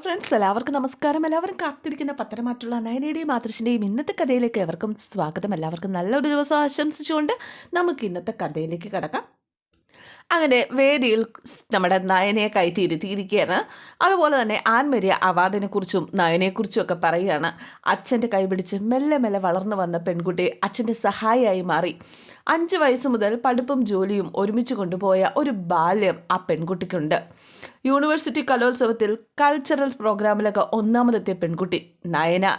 Friends എല്ലാവർക്കും നമസ്കാരം. എല്ലാവരും കാത്തിരിക്കുന്ന പത്രമാറ്റുള്ള നയനയുടെയും മാതൃശിന്റെയും ഇന്നത്തെ കഥയിലേക്ക് എവർക്കും സ്വാഗതം. എല്ലാവർക്കും നല്ലൊരു ദിവസം ആശംസിച്ചുകൊണ്ട് നമുക്ക് ഇന്നത്തെ കഥയിലേക്ക് കിടക്കാം. അങ്ങനെ വേദിയിൽ നമ്മുടെ നയനയെ കയറ്റിയിരുത്തിയിരിക്കുകയാണ്. അതുപോലെ തന്നെ ആൻമരിയ അവാർഡിനെ കുറിച്ചും നയനെക്കുറിച്ചും ഒക്കെ പറയുകയാണ്. അച്ഛന്റെ കൈപിടിച്ച് മെല്ലെ മെല്ലെ വളർന്നു വന്ന പെൺകുട്ടി അച്ഛന്റെ സഹായിയായി മാറി. അഞ്ച് വയസ്സ് മുതൽ പഠിപ്പും ജോലിയും ഒരുമിച്ച് കൊണ്ടുപോയ ഒരു ബാല്യം ആ പെൺകുട്ടിക്കുണ്ട്. യൂണിവേഴ്സിറ്റി കലോത്സവത്തിൽ കൾച്ചറൽ പ്രോഗ്രാമിലൊക്കെ ഒന്നാമതെത്തിയ പെൺകുട്ടി നയന.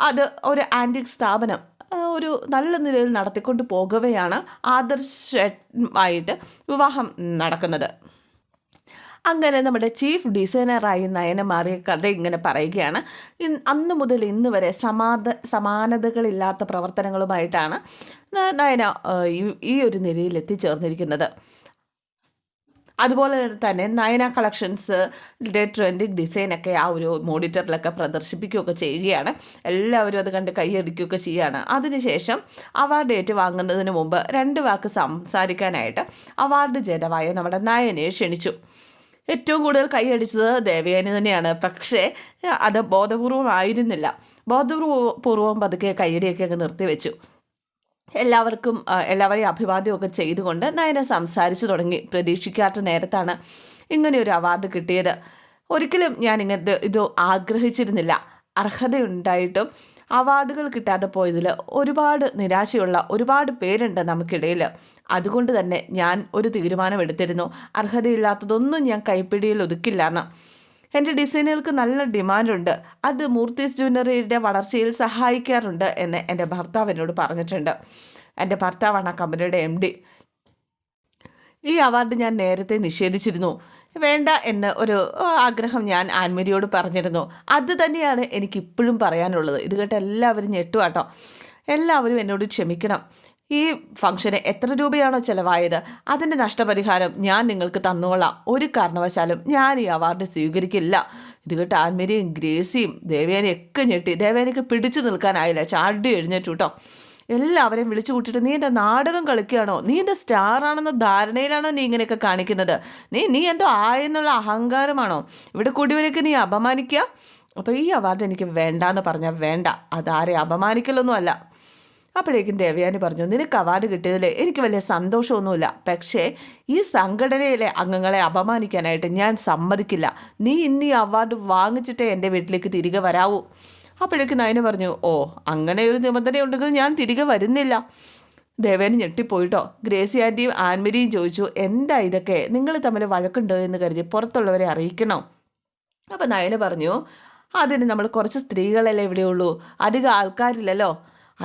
അത് ഒരു ആന്റിക് സ്ഥാപനം. ഒരു നല്ല നിലയിൽ നടത്തിക്കൊണ്ട് പോകവെയാണ് ആദർശമായിട്ട് വിവാഹം നടക്കുന്നത്. അങ്ങനെ നമ്മുടെ ചീഫ് ഡിസൈനറായി നയന മാറിയ കഥ ഇങ്ങനെ പറയുകയാണ്. അന്ന് മുതൽ ഇന്ന് വരെ സമാധ സമാനതകളില്ലാത്ത പ്രവർത്തനങ്ങളുമായിട്ടാണ് നയന ഈ ഒരു നിലയിൽ എത്തിച്ചേർന്നിരിക്കുന്നത്. അതുപോലെ തന്നെ നയന കളക്ഷൻസ് ട്രെൻഡിങ് ഡിസൈനൊക്കെ ആ ഒരു മോണിറ്ററിലൊക്കെ പ്രദർശിപ്പിക്കുകയൊക്കെ ചെയ്യുകയാണ്. എല്ലാവരും അത് കണ്ട് കൈയടിക്കുകയൊക്കെ ചെയ്യുകയാണ് അതിനുശേഷം അവാർഡ് ഏറ്റുവാങ്ങുന്നതിന് മുമ്പ് രണ്ട് വാക്ക് സംസാരിക്കാനായിട്ട് അവാർഡ് ജേതാവായ നമ്മുടെ നയനെ ക്ഷണിച്ചു. ഏറ്റവും കൂടുതൽ കൈയടിച്ചത് ദേവയാനി തന്നെയാണ്. പക്ഷേ അത് ബോധപൂർവമായിരുന്നില്ല ബോധപൂർവം പതുക്കെ കൈയടിയൊക്കെ അങ്ങ് നിർത്തിവെച്ചു. എല്ലാവർക്കും എല്ലാവരെയും അഭിവാദ്യമൊക്കെ ചെയ്തുകൊണ്ട് നയന സംസാരിച്ചു തുടങ്ങി. പ്രതീക്ഷിക്കാത്ത നേരത്താണ് ഇങ്ങനെ ഒരു അവാർഡ് കിട്ടിയത്. ഒരിക്കലും ഞാൻ ഇങ്ങനത്തെ ഇത് ആഗ്രഹിച്ചിരുന്നില്ല. അർഹതയുണ്ടായിട്ടും അവാർഡുകൾ കിട്ടാതെ പോയതിൽ ഒരുപാട് നിരാശയുള്ള ഒരുപാട് പേരുണ്ട് നമുക്കിടയിൽ അതുകൊണ്ട് തന്നെ ഞാൻ ഒരു തീരുമാനമെടുത്തിരുന്നു. അർഹതയില്ലാത്തതൊന്നും ഞാൻ കൈപ്പിടിയിൽ ഒതുക്കില്ല എന്ന് എന്റെ ഡിസൈനുകൾക്ക് നല്ല ഡിമാൻഡുണ്ട്. അത് മൂർത്തീസ് ജ്വല്ലറിയുടെ വളർച്ചയിൽ സഹായിക്കാറുണ്ട് എന്ന് എന്റെ ഭർത്താവ് എന്നോട് പറഞ്ഞിട്ടുണ്ട്. എന്റെ ഭർത്താവാണ് ആ കമ്പനിയുടെ എം ഡി ഈ അവാർഡ് ഞാൻ നേരത്തെ നിഷേധിച്ചിരുന്നു. വേണ്ട എന്ന് ഒരു ആഗ്രഹം ഞാൻ ആൻമരിയോട് പറഞ്ഞിരുന്നു. അത് തന്നെയാണ് എനിക്കിപ്പോഴും പറയാനുള്ളത്. ഇത് കേട്ട് എല്ലാവരും ഞെട്ടുവാട്ടോ. എല്ലാവരും എന്നോട് ക്ഷമിക്കണം. ഈ ഫംഗ്ഷന് എത്ര രൂപയാണോ ചിലവായത്? അതിന്റെ നഷ്ടപരിഹാരം ഞാൻ നിങ്ങൾക്ക് തന്നോളാം. ഒരു കാരണവശാലും ഞാൻ ഈ അവാർഡ് സ്വീകരിക്കില്ല. ഇത് കേട്ട് ആൻമേരിയും ഗ്രേസിയും ദേവേനെ ഒക്കെ ഞെട്ടി. ദേവേനയ്ക്ക് പിടിച്ചു നിൽക്കാനായില്ല. ചാടി എഴുന്നേറ്റു കേട്ടോ എല്ലാവരെയും വിളിച്ചു കൂട്ടിയിട്ട് നീ എന്റെ നാടകം കളിക്കുകയാണോ? നീ എന്റെ സ്റ്റാർ ആണെന്ന ധാരണയിലാണോ നീ ഇങ്ങനെയൊക്കെ കാണിക്കുന്നത്? നീ നീ എന്തോ ആയെന്നുള്ള അഹങ്കാരമാണോ? ഇവിടെ കൂടിയവരേക്ക് നീ അപമാനിക്കുക അപ്പോൾ ഈ അവാർഡ് എനിക്ക് വേണ്ടാന്ന് പറഞ്ഞാൽ വേണ്ട. അതാരെ അപമാനിക്കലൊന്നും അല്ല അപ്പോഴേക്കും ദേവയാനി പറഞ്ഞു നിനക്ക് അവാർഡ് കിട്ടിയതിൽ എനിക്ക് വലിയ സന്തോഷമൊന്നുമില്ല. പക്ഷേ ഈ സംഘടനയിലെ അംഗങ്ങളെ അപമാനിക്കാനായിട്ട് ഞാൻ സമ്മതിക്കില്ല. നീ ഇന്ന് ഈ അവാർഡ് വാങ്ങിച്ചിട്ടേ എന്റെ വീട്ടിലേക്ക് തിരികെ വരാവൂ. അപ്പോഴേക്കും നയന പറഞ്ഞു ഓ അങ്ങനെ ഒരു നിബന്ധനയുണ്ടെങ്കിൽ ഞാൻ തിരികെ വരുന്നില്ല. ദേവേന് ഞെട്ടിപ്പോയിട്ടോ. ഗ്രേസി ആന്റിയും ആൻമരിയും ചോദിച്ചു എന്താ ഇതൊക്കെ? നിങ്ങൾ തമ്മിൽ വഴക്കുണ്ടോ എന്ന് കരുതി പുറത്തുള്ളവരെ അറിയിക്കണോ? അപ്പം നയന പറഞ്ഞു അതിന് നമ്മൾ കുറച്ച് സ്ത്രീകളല്ലേ ഇവിടെയുള്ളൂ. അധികം ആൾക്കാരില്ലല്ലോ.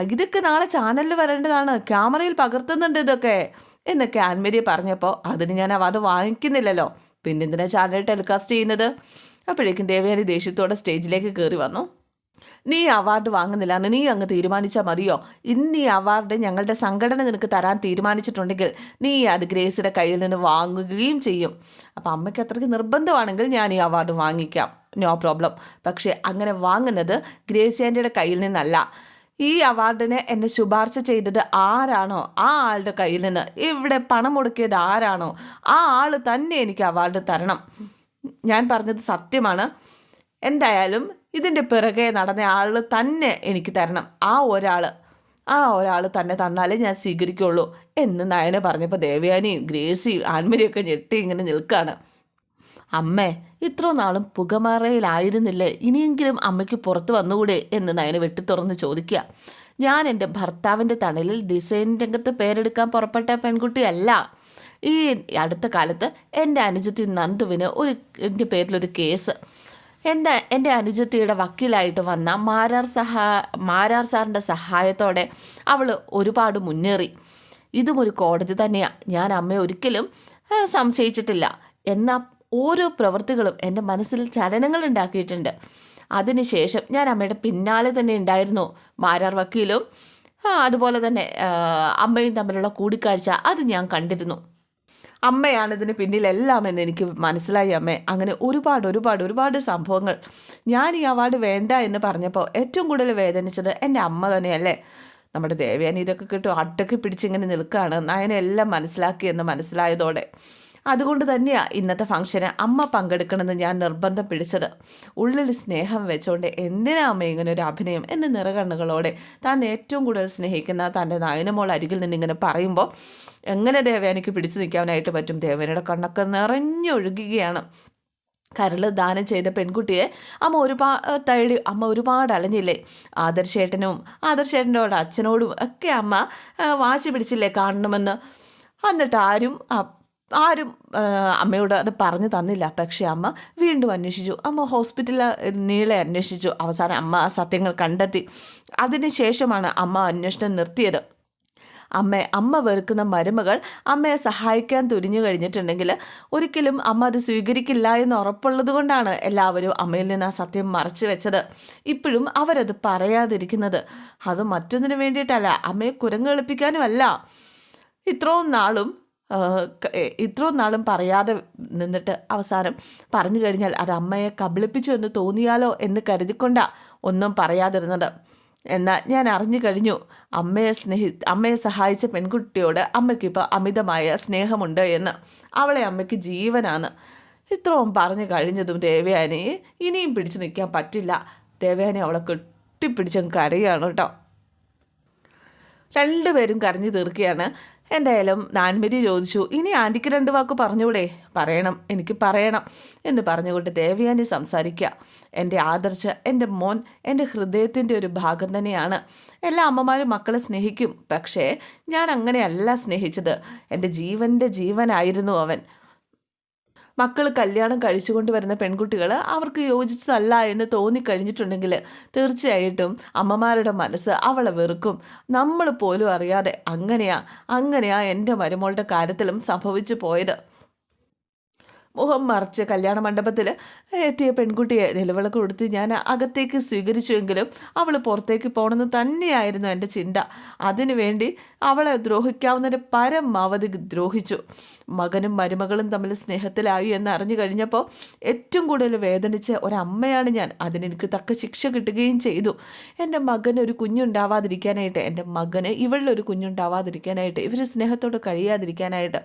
ഇതൊക്കെ നാളെ ചാനലിൽ വരേണ്ടതാണ്. ക്യാമറയിൽ പകർത്തുന്നുണ്ട് ഇതൊക്കെ. എന്നൊക്കെ ആൻമരി പറഞ്ഞപ്പോൾ അതിന് ഞാൻ അവാർഡ് വാങ്ങിക്കുന്നില്ലല്ലോ. പിന്നെ എന്തിനാ ചാനൽ ടെലികാസ്റ്റ് ചെയ്യുന്നത്? അപ്പോഴേക്കും ദേവയാനി ദേഷ്യത്തോടെ സ്റ്റേജിലേക്ക് കയറി വന്നു. നീ അവാർഡ് വാങ്ങുന്നില്ല എന്ന് നീ അങ്ങ് തീരുമാനിച്ചാൽ മതിയോ? ഇന്ന് ഈ അവാർഡ് ഞങ്ങളുടെ സംഘടന നിനക്ക് തരാൻ തീരുമാനിച്ചിട്ടുണ്ടെങ്കിൽ നീ അത് ഗ്രേസിയുടെ കയ്യിൽ നിന്ന് വാങ്ങുകയും ചെയ്യും. അപ്പം അമ്മയ്ക്ക് അത്രയ്ക്ക് നിർബന്ധമാണെങ്കിൽ ഞാൻ ഈ അവാർഡ് വാങ്ങിക്കാം. നോ പ്രോബ്ലം പക്ഷേ അങ്ങനെ വാങ്ങുന്നത് ഗ്രേസ് ആന്റിയുടെ കയ്യിൽ നിന്നല്ല. ഈ അവാർഡിനെ എന്നെ ശുപാർശ ചെയ്തത് ആരാണോ? ആ ആളുടെ കയ്യിൽ നിന്ന്. ഇവിടെ പണം മുടക്കിയത് ആരാണോ? ആ ആൾ തന്നെ എനിക്ക് അവാർഡ് തരണം. ഞാൻ പറഞ്ഞത് സത്യമാണ്. എന്തായാലും ഇതിന്റെ പിറകെ നടന്ന ആൾ തന്നെ എനിക്ക് തരണം. ആ ഒരാൾ ആ ഒരാൾ തന്നെ തന്നാലേ ഞാൻ സ്വീകരിക്കുള്ളൂ എന്ന് നയന പറഞ്ഞപ്പോൾ ദേവയാനിയും ഗ്രേസിയും ആൻമരിയൊക്കെ ഞെട്ടി ഇങ്ങനെ നിൽക്കുകയാണ് അമ്മേ ഇത്ര നാളും പുകമറയിലായിരുന്നില്ലേ? ഇനിയെങ്കിലും അമ്മയ്ക്ക് പുറത്ത് വന്നുകൂടെ എന്ന് നയന വെട്ടിത്തുറന്ന് ചോദിക്കുക. ഞാൻ എന്റെ ഭർത്താവിന്റെ തണലിൽ ഡിസൈൻ രംഗത്ത് പേരെടുക്കാൻ പുറപ്പെട്ട പെൺകുട്ടിയല്ല. ഈ അടുത്ത കാലത്ത് എന്റെ അനുജത്തി നന്ദുവിന് ഒരു എന്റെ പേരിലൊരു കേസ്. എന്റെ എന്റെ അനുജത്തിയുടെ വക്കീലായിട്ട് വന്ന മാരാർ സഹാ മാരാർ സാറിന്റെ സഹായത്തോടെ അവൾ ഒരുപാട് മുന്നേറി. ഇതും ഒരു കോടതി തന്നെയാണ് ഞാൻ അമ്മയെ ഒരിക്കലും സംശയിച്ചിട്ടില്ല. എന്നാൽ ഓരോ പ്രവൃത്തികളും എന്റെ മനസ്സിൽ ചലനങ്ങൾ ഉണ്ടാക്കിയിട്ടുണ്ട്. അതിനുശേഷം ഞാൻ അമ്മയുടെ പിന്നാലെ തന്നെ ഉണ്ടായിരുന്നു. മാരാർ വക്കീലും അതുപോലെ തന്നെ അമ്മയും തമ്മിലുള്ള കൂടിക്കാഴ്ച അത് ഞാൻ കണ്ടിരുന്നു. അമ്മയാണ് ഇതിന് പിന്നിലെല്ലാം എന്ന് എനിക്ക് മനസ്സിലായി അമ്മേ. അങ്ങനെ ഒരുപാട് ഒരുപാട് ഒരുപാട് സംഭവങ്ങൾ ഞാൻ ഈ അവാർഡ് വേണ്ട എന്ന് പറഞ്ഞപ്പോൾ ഏറ്റവും കൂടുതൽ വേദനിച്ചത് എന്റെ അമ്മ തന്നെയല്ലേ. നമ്മുടെ ദേവയാനി ഇതൊക്കെ കിട്ടും അട്ടൊക്കെ പിടിച്ചിങ്ങനെ നിൽക്കുകയാണ്. നയനെല്ലാം മനസ്സിലാക്കി എന്ന് മനസ്സിലായതോടെ. അതുകൊണ്ട് തന്നെയാണ് ഇന്നത്തെ ഫംഗ്ഷന് അമ്മ പങ്കെടുക്കണമെന്ന് ഞാൻ നിർബന്ധം പിടിച്ചത്. ഉള്ളിൽ സ്നേഹം വെച്ചുകൊണ്ട് എന്തിനാ അമ്മ ഇങ്ങനെ ഒരു അഭിനയം എന്ന് നിറകണ്ണുകളോടെ താൻ ഏറ്റവും കൂടുതൽ സ്നേഹിക്കുന്ന തന്റെ നയനമോൾ അരികിൽ നിന്ന് ഇങ്ങനെ പറയുമ്പോൾ എങ്ങനെ ദേവേനയ്ക്ക് പിടിച്ചു നിൽക്കാനായിട്ട് പറ്റും? ദേവനയുടെ കണ്ണൊക്കെ നിറഞ്ഞൊഴുകുകയാണ്. കരൾ ദാനം ചെയ്ത പെൺകുട്ടിയെ അമ്മ ഒരുപാട് തേടി അമ്മ ഒരുപാട് അലഞ്ഞില്ലേ? ആദർശേട്ടനും ആദർശേട്ടനോട് അച്ഛനോടും ഒക്കെ അമ്മ വാശി പിടിച്ചില്ലേ കാണണമെന്ന്? എന്നിട്ട് ആരും ആരും അമ്മയോട് അത് പറഞ്ഞു തന്നില്ല. പക്ഷേ അമ്മ വീണ്ടും അന്വേഷിച്ചു. അമ്മ ഹോസ്പിറ്റലിൽ നീളെ അന്വേഷിച്ചു. അവസാനം അമ്മ ആ സത്യങ്ങൾ കണ്ടെത്തി. അതിനുശേഷമാണ് അമ്മ അന്വേഷണം നിർത്തിയത്. അമ്മ അമ്മ വെറുക്കുന്ന മരുമകൾ അമ്മയെ സഹായിക്കാൻ തുരിഞ്ഞു കഴിഞ്ഞിട്ടുണ്ടെങ്കിൽ ഒരിക്കലും അമ്മ അത് സ്വീകരിക്കില്ല എന്ന് ഉറപ്പുള്ളത് കൊണ്ടാണ് എല്ലാവരും അമ്മയിൽ നിന്ന് ആ സത്യം മറച്ചു വെച്ചത്. ഇപ്പോഴും അവരത് പറയാതിരിക്കുന്നത്. അത് മറ്റൊന്നിനു വേണ്ടിയിട്ടല്ല. അമ്മയെ കുരങ്ങെളുപ്പിക്കാനുമല്ല ഇത്രയും നാളും ഇത്രയും നാളും പറയാതെ നിന്നിട്ട് അവസാനം പറഞ്ഞു കഴിഞ്ഞാൽ അത് അമ്മയെ കബളിപ്പിച്ചു എന്ന് തോന്നിയാലോ എന്ന് കരുതിക്കൊണ്ടാണ് ഒന്നും പറയാതിരുന്നത്. എന്നാൽ ഞാൻ അറിഞ്ഞു കഴിഞ്ഞു അമ്മയെ സ്നേഹി അമ്മയെ സഹായിച്ച പെൺകുട്ടിയോട് അമ്മയ്ക്കിപ്പോൾ അമിതമായ സ്നേഹമുണ്ട് എന്ന്. അവളെ അമ്മയ്ക്ക് ജീവനാണ്. ഇത്രയും പറഞ്ഞു കഴിഞ്ഞതും ദേവയാനിയെ ഇനിയും പിടിച്ചു നിൽക്കാൻ പറ്റില്ല. ദേവയാനി അവളെ കെട്ടിപ്പിടിച്ചും കരയാണ് കേട്ടോ. രണ്ടുപേരും കരഞ്ഞു തീർക്കുകയാണ്. എന്തായാലും നാൻമരി ചോദിച്ചു ഇനി ആന്റിക്ക് രണ്ട് വാക്ക് പറഞ്ഞൂടെ പറയണം എനിക്ക് പറയണം എന്ന് പറഞ്ഞുകൊണ്ട് ദേവയാനി സംസാരിക്കുക എന്റെ ആദർശ എന്റെ മോൻ എന്റെ ഹൃദയത്തിന്റെ ഒരു ഭാഗം തന്നെയാണ്. എല്ലാ അമ്മമാരും മക്കളെ സ്നേഹിക്കും പക്ഷേ ഞാൻ അങ്ങനെയല്ല സ്നേഹിച്ചത്. എന്റെ ജീവന്റെ ജീവനായിരുന്നു അവൻ. മക്കൾ കല്യാണം കഴിച്ചുകൊണ്ട് വരുന്ന പെൺകുട്ടികൾ അവർക്ക് യോജിച്ചതല്ല എന്ന് തോന്നിക്കഴിഞ്ഞിട്ടുണ്ടെങ്കിൽ തീർച്ചയായിട്ടും അമ്മമാരുടെ മനസ്സ് അവളെ വെറുക്കും. നമ്മൾ പോലും അറിയാതെ അങ്ങനെയാ അങ്ങനെയാ എന്റെ മരുമോളുടെ കാര്യത്തിലും സംഭവിച്ചു പോയത്. മുഖം മറിച്ച് കല്യാണ മണ്ഡപത്തിൽ എത്തിയ പെൺകുട്ടിയെ നിലവിളക്ക് കൊടുത്ത് ഞാൻ അകത്തേക്ക് സ്വീകരിച്ചുവെങ്കിലും അവൾ പുറത്തേക്ക് പോകണമെന്ന് തന്നെയായിരുന്നു എന്റെ ചിന്ത. അതിനുവേണ്ടി അവളെ ദ്രോഹിക്കാവുന്നതിന്റെ പരമാവധി ദ്രോഹിച്ചു. മകനും മരുമകളും തമ്മിൽ സ്നേഹത്തിലായി എന്ന് അറിഞ്ഞു കഴിഞ്ഞപ്പോൾ ഏറ്റവും കൂടുതൽ വേദനിച്ച ഒരമ്മയാണ് ഞാൻ. അതിനെനിക്ക് തക്ക ശിക്ഷ കിട്ടുകയും ചെയ്തു. എന്റെ മകന് ഒരു കുഞ്ഞുണ്ടാവാതിരിക്കാനായിട്ട് എന്റെ മകന് ഇവളിലൊരു കുഞ്ഞുണ്ടാവാതിരിക്കാനായിട്ട് ഇവർ സ്നേഹത്തോട് കഴിയാതിരിക്കാനായിട്ട്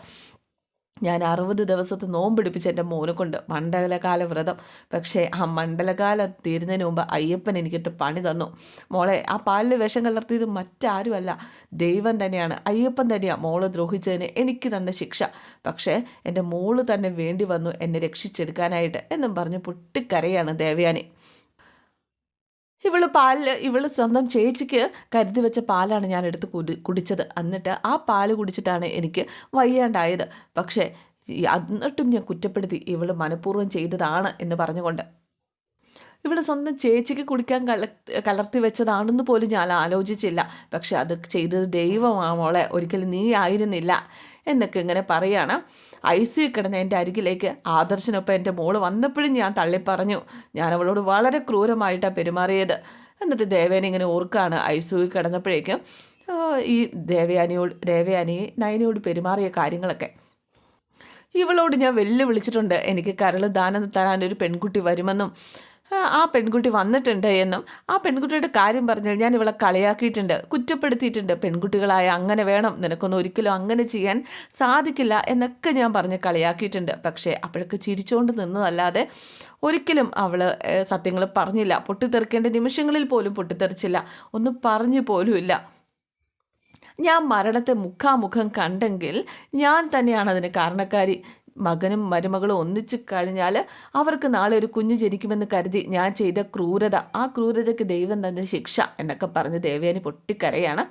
ഞാൻ അറുപത് ദിവസത്തെ നോമ്പെടുപ്പിച്ച് എന്റെ മോനെ കൊണ്ട് മണ്ഡലകാല വ്രതം. പക്ഷേ ആ മണ്ഡലകാലം തീരുന്നതിന് മുമ്പ് അയ്യപ്പൻ എനിക്കിട്ട് പണി തന്നു. മോളെ ആ പാലിൽ വിഷം കലർത്തിയത് മറ്റാരുമല്ല. ദൈവം തന്നെയാണ്. അയ്യപ്പൻ തന്നെയാണ് മോളെ ദ്രോഹിച്ചതിന് എനിക്ക് തന്ന ശിക്ഷ. പക്ഷേ എന്റെ മോൾ തന്നെ വേണ്ടി വന്നു എന്നെ രക്ഷിച്ചെടുക്കാനായിട്ട് എന്നും പറഞ്ഞ് പൊട്ടിക്കരയാണ് ദേവയാനി. ഇവൾ പാലിൽ ഇവൾ സ്വന്തം ചേച്ചിക്ക് കരുതി വെച്ച പാലാണ് ഞാൻ എടുത്ത് കുടി കുടിച്ചത്. എന്നിട്ട് ആ പാൽ കുടിച്ചിട്ടാണ് എനിക്ക് വയ്യാണ്ടായത്. പക്ഷേ എന്നിട്ടും ഞാൻ കുറ്റപ്പെടുത്തി ഇവൾ മനഃപൂർവം ചെയ്തതാണ് എന്ന് പറഞ്ഞുകൊണ്ട് ഇവൾ സ്വന്തം ചേച്ചിക്ക് കുടിക്കാൻ കല കലർത്തി വെച്ചതാണെന്ന് പോലും ഞാൻ ആലോചിച്ചില്ല. പക്ഷെ അത് ചെയ്തത് ദൈവമാണ് മോളെ ഒരിക്കലും നീ ആയിരുന്നില്ല എന്നൊക്കെ ഇങ്ങനെ പറയുകയാണ് ഐ സി കിടന്ന എന്റെ അരികിലേക്ക് ആദർശനൊപ്പം എന്റെ മോൾ വന്നപ്പോഴും ഞാൻ തള്ളിപ്പറഞ്ഞു. ഞാൻ അവളോട് വളരെ ക്രൂരമായിട്ടാണ് പെരുമാറിയത്. എന്നിട്ട് ദേവേനെ ഇങ്ങനെ ഓർക്കാണ് ഐ സി കിടന്നപ്പോഴേക്കും ഈ ദേവയാനിയോട് ദേവയാനി നയനയോട് പെരുമാറിയ കാര്യങ്ങളൊക്കെ. ഇവളോട് ഞാൻ വെല്ലുവിളിച്ചിട്ടുണ്ട്. എനിക്ക് കരൾ ദാനം തരാൻ ഒരു പെൺകുട്ടി വരുമെന്നും ആ പെൺകുട്ടി വന്നിട്ടുണ്ട് എന്നും ആ പെൺകുട്ടിയുടെ കാര്യം പറഞ്ഞാൽ ഞാൻ ഇവളെ കളിയാക്കിയിട്ടുണ്ട് കുറ്റപ്പെടുത്തിയിട്ടുണ്ട്. പെൺകുട്ടികളായ അങ്ങനെ വേണം നിനക്കൊന്നും ഒരിക്കലും അങ്ങനെ ചെയ്യാൻ സാധിക്കില്ല എന്നൊക്കെ ഞാൻ പറഞ്ഞ് കളിയാക്കിയിട്ടുണ്ട്. പക്ഷേ അപ്പോഴൊക്കെ ചിരിച്ചുകൊണ്ട് നിന്നതല്ലാതെ ഒരിക്കലും അവൾ സത്യങ്ങൾ പറഞ്ഞില്ല. പൊട്ടിത്തെറിക്കേണ്ട നിമിഷങ്ങളിൽ പോലും പൊട്ടിത്തെറിച്ചില്ല. ഒന്നും പറഞ്ഞു പോലുമില്ല ഞാൻ മരണത്തെ മുഖാമുഖം കണ്ടെങ്കിൽ ഞാൻ തന്നെയാണ് അതിന് കാരണക്കാരി. മകനും മരുമകളും ഒന്നിച്ച് കഴിഞ്ഞാൽ അവർക്ക് നാളെ ഒരു കുഞ്ഞ് ജനിക്കുമെന്ന് കരുതി ഞാൻ ചെയ്ത ക്രൂരത. ആ ക്രൂരതയ്ക്ക് ദൈവം തന്നെ ശിക്ഷ എന്നൊക്കെ പറഞ്ഞ് ദേവേനി പൊട്ടിക്കരയാണ്.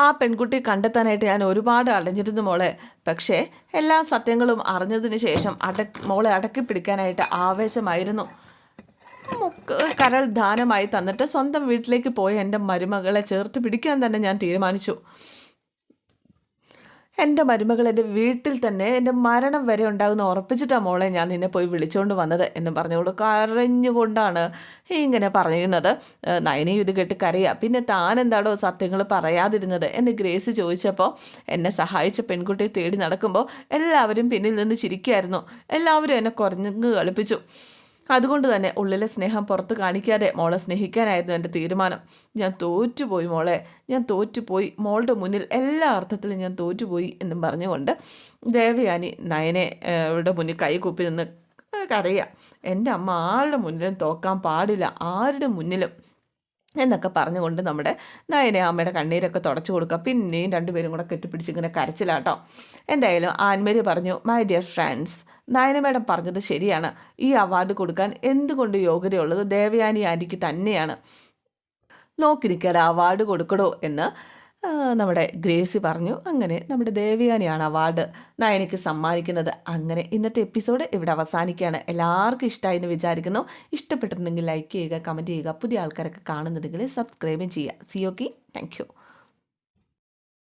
ആ പെൺകുട്ടി കണ്ടെത്താനായിട്ട് ഞാൻ ഒരുപാട് അലഞ്ഞിരുന്നു മോളെ. പക്ഷേ എല്ലാ സത്യങ്ങളും അറിഞ്ഞതിന് ശേഷം അട മോളെ അടക്കി പിടിക്കാനായിട്ട് ആവേശമായിരുന്നു. കരൾ ദാനമായി തന്നിട്ട് സ്വന്തം വീട്ടിലേക്ക് പോയി എന്റെ മരുമകളെ ചേർത്ത് പിടിക്കാൻ തന്നെ ഞാൻ തീരുമാനിച്ചു. എന്റെ മരുമകൾ എന്റെ വീട്ടിൽ തന്നെ എന്റെ മരണം വരെ ഉണ്ടാകുന്ന ഉറപ്പിച്ചിട്ടാ മോളെ ഞാൻ നിന്നെ പോയി വിളിച്ചുകൊണ്ട് വന്നത് എന്ന് പറഞ്ഞുകൊണ്ട് കരഞ്ഞുകൊണ്ടാണ് ഇങ്ങനെ പറയുന്നത് നയനയും ഇത് കേട്ട് കരയുക പിന്നെ താൻ എന്താണോ സത്യങ്ങൾ പറയാതിരുന്നത് എന്ന് ഗ്രേസ് ചോദിച്ചപ്പോൾ എന്നെ സഹായിച്ച പെൺകുട്ടിയെ തേടി നടക്കുമ്പോൾ എല്ലാവരും പിന്നിൽ നിന്ന് ചിരിക്കുമായിരുന്നു എല്ലാവരും എന്നെ കുറഞ്ഞു കളിപ്പിച്ചു. അതുകൊണ്ട് തന്നെ ഉള്ളിലെ സ്നേഹം പുറത്ത് കാണിക്കാതെ മോളെ സ്നേഹിക്കാനായിരുന്നു എന്റെ തീരുമാനം. ഞാൻ തോറ്റുപോയി മോളെ. ഞാൻ തോറ്റുപോയി. മോളുടെ മുന്നിൽ എല്ലാ അർത്ഥത്തിലും ഞാൻ തോറ്റുപോയി എന്നും പറഞ്ഞുകൊണ്ട് ദേവയാനി നയനെ ഇവിടെ മുന്നിൽ കൈകൂപ്പി നിന്ന് കരയുക എന്റെ അമ്മ ആരുടെ മുന്നിലും തോക്കാൻ പാടില്ല. ആരുടെ മുന്നിലും എന്നൊക്കെ പറഞ്ഞുകൊണ്ട് നമ്മുടെ നയനെ അമ്മയുടെ കണ്ണീരൊക്കെ തുടച്ചു കൊടുക്കുക. പിന്നെയും രണ്ടുപേരും കൂടെ കെട്ടിപ്പിടിച്ച് ഇങ്ങനെ കരച്ചിലാട്ടോ. എന്തായാലും ആൻമേരി പറഞ്ഞു my dear friends Nayana madam പറഞ്ഞത് ശരിയാണ്. ഈ അവാർഡ് കൊടുക്കാൻ എന്തുകൊണ്ട് യോഗ്യതയുള്ളത് ദേവയാനി ആന്റിക്ക് തന്നെയാണ്. നോക്കിയിരിക്കാതെ അവാർഡ് കൊടുക്കണോ എന്ന് നമ്മുടെ ഗ്രേസി പറഞ്ഞു അങ്ങനെ നമ്മുടെ ദേവിയാനിയാണ് അവാർഡ്. നയനയ്ക്ക് സമ്മാനിക്കുന്നത് അങ്ങനെ ഇന്നത്തെ എപ്പിസോഡ് ഇവിടെ അവസാനിക്കുകയാണ്. എല്ലാവർക്കും ഇഷ്ടമായി എന്ന് വിചാരിക്കുന്നു. ഇഷ്ടപ്പെട്ടിട്ടുണ്ടെങ്കിൽ ലൈക്ക് ചെയ്യുക കമന്റ് ചെയ്യുക. പുതിയ ആൾക്കാരൊക്കെ കാണുന്നുണ്ടെങ്കിൽ സബ്സ്ക്രൈബും ചെയ്യുക. C okay thank